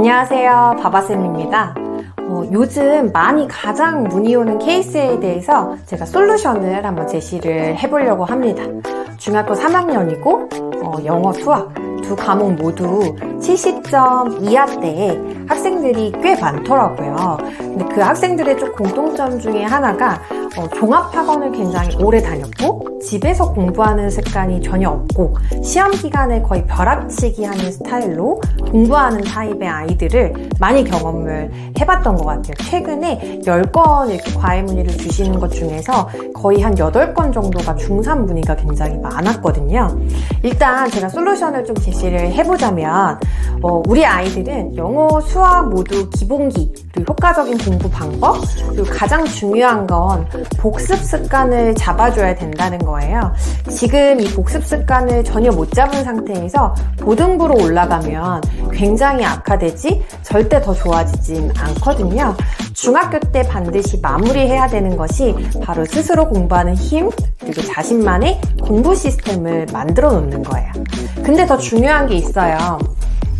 안녕하세요. 바바쌤입니다. 어, 요즘 많이 가장 문의 오는 케이스에 대해서 제가 솔루션을 한번 제시를 해보려고 합니다. 중학교 3학년이고, 어, 영어, 수학 두 과목 모두 70점 이하대에 학생들이 꽤 많더라고요. 근데 그 학생들의 좀 공통점 중에 하나가 어, 종합학원을 굉장히 오래 다녔고 집에서 공부하는 습관이 전혀 없고 시험 기간에 거의 벼락치기 하는 스타일로 공부하는 타입의 아이들을 많이 경험을 해봤던 것 같아요. 최근에 10건 이렇게 과외 문의를 주시는 것 중에서 거의 한 8건 정도가 중3 문의가 굉장히 많았거든요. 일단 제가 솔루션을 좀 제시를 해보자면 어, 우리 아이들은 영어, 수학 모두 기본기, 그리고 효과적인 공부 방법, 그리고 가장 중요한 건 복습 습관을 잡아줘야 된다는 거예요. 지금 이 복습 습관을 전혀 못 잡은 상태에서 고등부로 올라가면 굉장히 악화되지 절대 더 좋아지진 않거든요. 중학교 때 반드시 마무리해야 되는 것이 바로 스스로 공부하는 힘, 그리고 자신만의 공부 시스템을 만들어 놓는 거예요. 근데 더 중요한 게 있어요.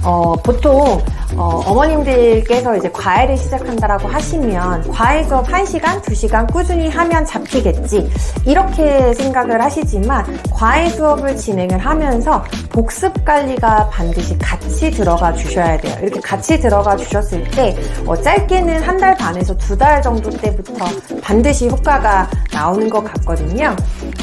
어, 보통 어, 머님들께서 이제 과외를 시작한다라고 하시면 과외 수업 1시간, 2시간 꾸준히 하면 잡히겠지 이렇게 생각을 하시지만 과외 수업을 진행을 하면서 복습 관리가 반드시 같이 들어가 주셔야 돼요. 이렇게 같이 들어가 주셨을 때 어, 짧게는 한 달 반에서 두 달 정도 때부터 반드시 효과가 나오는 것 같거든요.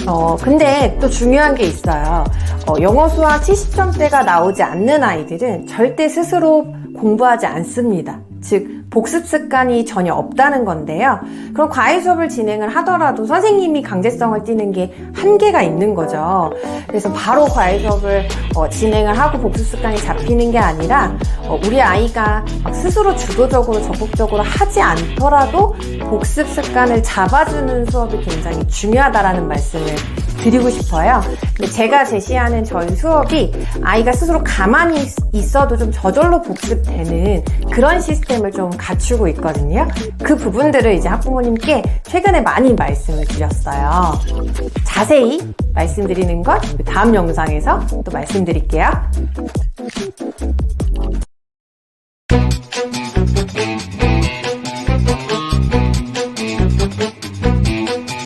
어, 근데 또 중요한 게 있어요. 어, 영어 수학 70점대가 나오지 않는 아이들은 절대 스스로 공부하지 않습니다. 즉, 복습 습관이 전혀 없다는 건데요. 그럼 과외 수업을 진행을 하더라도 선생님이 강제성을 띠는 게 한계가 있는 거죠. 그래서 바로 과외 수업을 어, 진행을 하고 복습 습관이 잡히는 게 아니라 어, 우리 아이가 막 스스로 주도적으로 적극적으로 하지 않더라도 복습 습관을 잡아주는 수업이 굉장히 중요하다라는 말씀을 드리고 싶어요. 근데 제가 제시하는 저희 수업이 아이가 스스로 가만히 있- 있어도 좀 저절로 복습되는 그런 시스템을 좀 갖추고 있거든요. 그 부분들을 이제 학부모님께 최근에 많이 말씀을 드렸어요. 자세히 말씀드리는 건 다음 영상에서 또 말씀드릴게요.